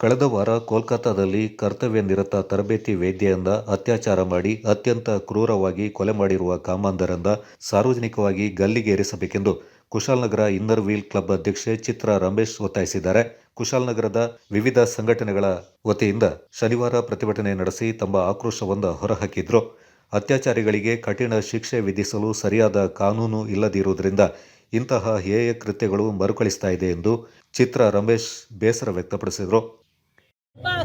ಕಳೆದ ವಾರ ಕೋಲ್ಕತ್ತಾದಲ್ಲಿ ಕರ್ತವ್ಯ ನಿರತ ತರಬೇತಿ ವೈದ್ಯೆಯಿಂದ ಅತ್ಯಾಚಾರ ಮಾಡಿ ಅತ್ಯಂತ ಕ್ರೂರವಾಗಿ ಕೊಲೆ ಮಾಡಿರುವ ಕಾಮಾಂಧರನ್ನ ಸಾರ್ವಜನಿಕವಾಗಿ ಗಲ್ಲಿಗೇರಿಸಬೇಕೆಂದು ಕುಶಾಲನಗರ ಇನ್ನರ್ ವೀಲ್ ಕ್ಲಬ್ ಅಧ್ಯಕ್ಷೆ ಚಿತ್ರ ರಮೇಶ್ ಒತ್ತಾಯಿಸಿದ್ದಾರೆ. ಕುಶಾಲನಗರದ ವಿವಿಧ ಸಂಘಟನೆಗಳ ವತಿಯಿಂದ ಶನಿವಾರ ಪ್ರತಿಭಟನೆ ನಡೆಸಿ ತಮ್ಮ ಆಕ್ರೋಶವನ್ನು ಹೊರಹಾಕಿದ್ರು. ಅತ್ಯಾಚಾರಿಗಳಿಗೆ ಕಠಿಣ ಶಿಕ್ಷೆ ವಿಧಿಸಲು ಸರಿಯಾದ ಕಾನೂನು ಇಲ್ಲದಿರುವುದರಿಂದ ಇಂತಹ ಹೇಯ ಕೃತ್ಯಗಳು ಮರುಕಳಿಸ್ತಾ ಇದೆ ಎಂದು ಚಿತ್ರ ರಮೇಶ್ ಬೇಸರ ವ್ಯಕ್ತಪಡಿಸಿದರು.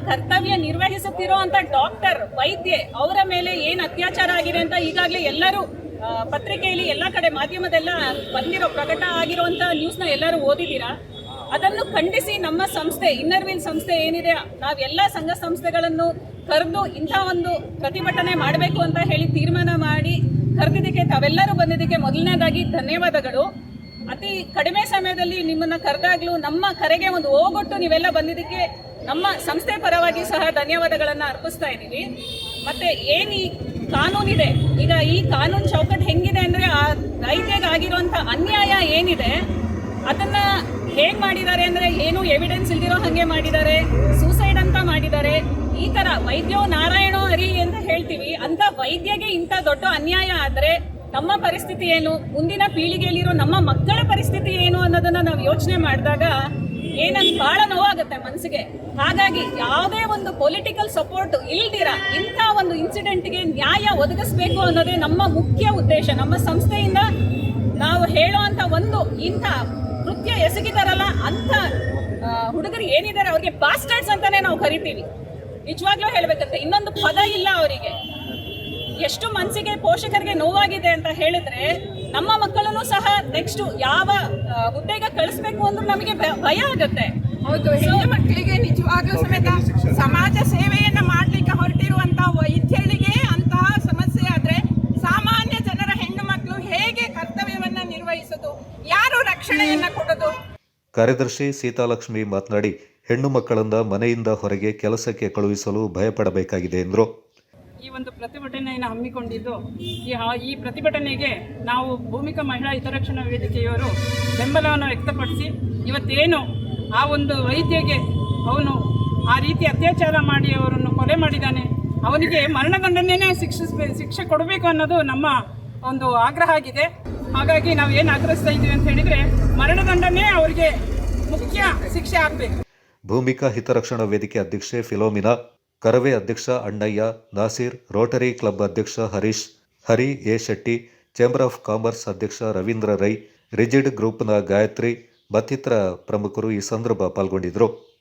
ಕರ್ತವ್ಯ ನಿರ್ವಹಿಸುತ್ತಿರುವಂತ ಡಾಕ್ಟರ್ ವೈದ್ಯೆ ಅವರ ಮೇಲೆ ಏನು ಅತ್ಯಾಚಾರ ಆಗಿದೆ ಅಂತ ಈಗಾಗಲೇ ಎಲ್ಲರೂ ಪತ್ರಿಕೆಯಲ್ಲಿ ಎಲ್ಲ ಕಡೆ ಮಾಧ್ಯಮದೆಲ್ಲ ಬಂದಿರೋ ಪ್ರಕಟ ಆಗಿರುವಂತ ನ್ಯೂಸ್ನ ಎಲ್ಲರೂ ಓದಿದ್ದೀರಾ? ಅದನ್ನು ಖಂಡಿಸಿ ನಮ್ಮ ಸಂಸ್ಥೆ ಇನ್ನರ್ ವೀಲ್ ಸಂಸ್ಥೆ ಏನಿದೆ, ನಾವೆಲ್ಲ ಸಂಘ ಸಂಸ್ಥೆಗಳನ್ನು ಕರೆದು ಇಂಥ ಒಂದು ಪ್ರತಿಭಟನೆ ಮಾಡಬೇಕು ಅಂತ ಹೇಳಿ ತೀರ್ಮಾನ ಮಾಡಿ ಕರೆದಿದ್ದಕ್ಕೆ ತಾವೆಲ್ಲರೂ ಬಂದಿದ್ದಕ್ಕೆ ಮೊದಲನೇದಾಗಿ ಧನ್ಯವಾದಗಳು. ಅತಿ ಕಡಿಮೆ ಸಮಯದಲ್ಲಿ ನಿಮ್ಮನ್ನ ಕರೆದಾಗ್ಲೂ ನಮ್ಮ ಕರೆಗೆ ಒಂದು ಹೋಗೊಟ್ಟು ನೀವೆಲ್ಲ ಬಂದಿದ್ದಕ್ಕೆ ನಮ್ಮ ಸಂಸ್ಥೆ ಪರವಾಗಿ ಸಹ ಧನ್ಯವಾದಗಳನ್ನು ಅರ್ಪಿಸ್ತಾ ಇದ್ದೀವಿ. ಮತ್ತೆ ಏನು ಈ ಕಾನೂನಿದೆ? ಈಗ ಈ ಕಾನೂನು ಚೌಕಟ್ಟು ಹೆಂಗಿದೆ ಅಂದ್ರೆ ಆ ರೈತರಿಗೆ ಅನ್ಯಾಯ ಏನಿದೆ, ಅದನ್ನ ಹೇಗೆ ಮಾಡಿದ್ದಾರೆ ಅಂದ್ರೆ ಏನು ಎವಿಡೆನ್ಸ್ ಇಲ್ದಿರೋ ಹಾಗೆ ಮಾಡಿದ್ದಾರೆ ಸೂಸೈಡ್ ಅಂತ ಮಾಡಿದ್ದಾರೆ, ಈ ಥರ ವೈದ್ಯೋ ನಾರಾಯಣೋ ಹರಿ ಅಂತ ಹೇಳ್ತೀವಿ. ಅಂತ ವೈದ್ಯಗೆ ಇಂಥ ದೊಡ್ಡ ಅನ್ಯಾಯ ಆದ್ರೆ ನಮ್ಮ ಪರಿಸ್ಥಿತಿ ಏನು? ಮುಂದಿನ ಪೀಳಿಗೆಯಲ್ಲಿರೋ ನಮ್ಮ ಮಕ್ಕಳ ಪರಿಸ್ಥಿತಿ ಏನು ಅನ್ನೋದನ್ನ ನಾವು ಯೋಚನೆ ಮಾಡಿದಾಗ ಏನಂತ ಬಹಳ ನೋವಾಗುತ್ತೆ ಮನಸ್ಸಿಗೆ ಹಾಗಾಗಿ ಯಾವುದೇ ಒಂದು ಪೊಲಿಟಿಕಲ್ ಸಪೋರ್ಟ್ ಇಲ್ದಿರ ಇಂಥ ಒಂದು ಇನ್ಸಿಡೆಂಟ್ಗೆ ನ್ಯಾಯ ಒದಗಿಸ್ಬೇಕು ಅನ್ನೋದೇ ನಮ್ಮ ಮುಖ್ಯ ಉದ್ದೇಶ. ನಮ್ಮ ಸಂಸ್ಥೆಯಿಂದ ನಾವು ಹೇಳುವಂತ ಒಂದು ಇಂಥ ಕೃತ್ಯ ಎಸಗಿದಾರಲ್ಲ ಅಂತ ಹುಡುಗರು ಏನಿದ್ದಾರೆ ಅವರಿಗೆ ಬಾಸ್ಟರ್ಡ್ಸ್ ಅಂತಾನೆ ನಾವು ಕರಿತೀವಿ. ನಿಜವಾಗ್ಲೂ ಹೇಳ್ಬೇಕಂತೆ ಇನ್ನೊಂದು ಪದ ಇಲ್ಲ ಅವರಿಗೆ. ಎಷ್ಟು ಮನಸ್ಸಿಗೆ ಪೋಷಕರಿಗೆ ನೋವಾಗಿದೆ ಅಂತ ಹೇಳಿದ್ರೆ ನಮ್ಮ ಮಕ್ಕಳನ್ನು ಸಹ ನೆಕ್ಸ್ಟ್ ಯಾವ ಉದ್ದೇಗ ಕಳಿಸ್ಬೇಕು ಅಂದ್ರೆ ನಮಗೆ ಭಯ ಆಗತ್ತೆ. ಹೌದು ಹೆಣ್ಣು ಮಕ್ಕಳಿಗೆ ನಿಜವಾಗ್ಲೂ ಸಮೇತ ಸಮಾಜ ಸೇವೆಯನ್ನ ಮಾಡ್ಲಿಕ್ಕೆ ಹೊರಟಿರುವಂತ ವೈದ್ಯರಿಗೆ ಅಂತಹ ಸಮಸ್ಯೆ ಆದ್ರೆ ಸಾಮಾನ್ಯ ಜನರ ಹೆಣ್ಣು ಮಕ್ಕಳು ಹೇಗೆ ಕರ್ತವ್ಯವನ್ನ ನಿರ್ವಹಿಸೋದು? ಯಾರು ರಕ್ಷಣೆಯನ್ನ ಕೊಡೋದು? ಕಾರ್ಯದರ್ಶಿ ಸೀತಾಲಕ್ಷ್ಮಿ ಮಾತನಾಡಿ ಹೆಣ್ಣು ಮಕ್ಕಳಿಂದ ಮನೆಯಿಂದ ಹೊರಗೆ ಕೆಲಸಕ್ಕೆ ಕಳುಹಿಸಲು ಭಯಪಡಬೇಕಾಗಿದೆ ಎಂದರು. ಈ ಒಂದು ಪ್ರತಿಭಟನೆಯನ್ನು ಹಮ್ಮಿಕೊಂಡಿದ್ದು ಈ ಈ ಪ್ರತಿಭಟನೆಗೆ ನಾವು ಭೂಮಿಕ ಮಹಿಳಾ ಹಿತರಕ್ಷಣಾ ವೇದಿಕೆಯವರು ಬೆಂಬಲವನ್ನು ವ್ಯಕ್ತಪಡಿಸಿ ಇವತ್ತೇನು ಆ ಒಂದು ವೈದ್ಯಗೆ ಅವನು ಆ ರೀತಿ ಅತ್ಯಾಚಾರ ಮಾಡಿ ಅವರನ್ನು ಕೊಲೆ ಮಾಡಿದ್ದಾನೆ. ಅವನಿಗೆ ಮರಣದಂಡನೆಯೇ ಶಿಕ್ಷಿಸ್ಬೇ ಶಿಕ್ಷೆ ಕೊಡಬೇಕು ಅನ್ನೋದು ನಮ್ಮ ಒಂದು ಆಗ್ರಹ ಆಗಿದೆ. ಹಾಗಾಗಿ ನಾವು ಏನು ಆಗ್ರಹಿಸ್ತಾ ಇದ್ದೀವಿ ಅಂತ ಹೇಳಿದರೆ ಮರಣದಂಡನೆ ಅವರಿಗೆ ಮುಖ್ಯ ಶಿಕ್ಷೆ ಆಗಬೇಕು. ಭೂಮಿಕಾ ಹಿತರಕ್ಷಣಾ ವೇದಿಕೆ ಅಧ್ಯಕ್ಷೆ ಫಿಲೋಮಿನಾ, ಕರವೇ ಅಧ್ಯಕ್ಷ ಅಣ್ಣಯ್ಯ, ನಾಸೀರ್, ರೋಟರಿ ಕ್ಲಬ್ ಅಧ್ಯಕ್ಷ Harish, Hari A Shetty, chamber of commerce ಅಧ್ಯಕ್ಷ ರವೀಂದ್ರ ರೈ, ರಿಜಿಡ್ ಗ್ರೂಪ್ನ ಗಾಯತ್ರಿ ಮತ್ತಿತರ ಪ್ರಮುಖರು ಈ ಸಂದರ್ಭ ಪಾಲ್ಗೊಂಡಿದ್ದರು